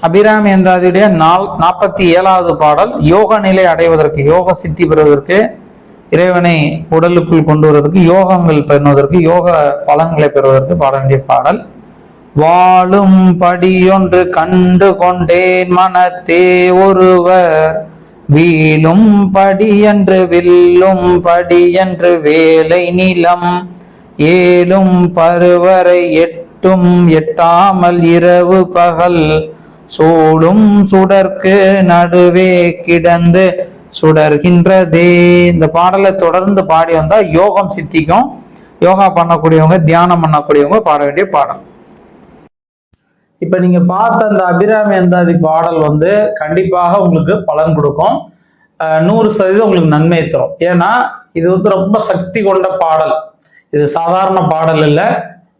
அபிராமி நாள் நாற்பத்தி ஏழாவது பாடல் யோக நிலை அடைவதற்கு யோக சித்தி பெறுவதற்கு இறைவனை உடலுக்குள் கொண்டு வருவதற்கு யோகங்கள் பெறுவதற்கு யோக பலன்களை பெறுவதற்கு பாட வேண்டிய பாடல். வாழும் படியொன்று கண்டு கொண்டேன் மனத்தே ஒருவர். வீழும் படியன்று வில்லும் படியன்று வேலை நிலம். ஏழும் பருவரை எட்டும் எட்டாமல் இரவு பகல். சூடும் சுடர்க்கு நடுவே கிடந்து சுடர்கின்றதே. இந்த பாடலை தொடர்ந்து பாடி வந்தா யோகம் சித்திக்கும். யோகா பண்ணக்கூடியவங்க தியானம் பண்ணக்கூடியவங்க பாட வேண்டிய பாடல். இப்ப நீங்க பார்த்த அந்த அபிராமி அந்தாதி பாடல் வந்து கண்டிப்பாக உங்களுக்கு பலன் கொடுக்கும். நூறு சதவீதம் உங்களுக்கு நன்மை தரும். ஏன்னா இது வந்து ரொம்ப சக்தி கொண்ட பாடல். இது சாதாரண பாடல் இல்லை.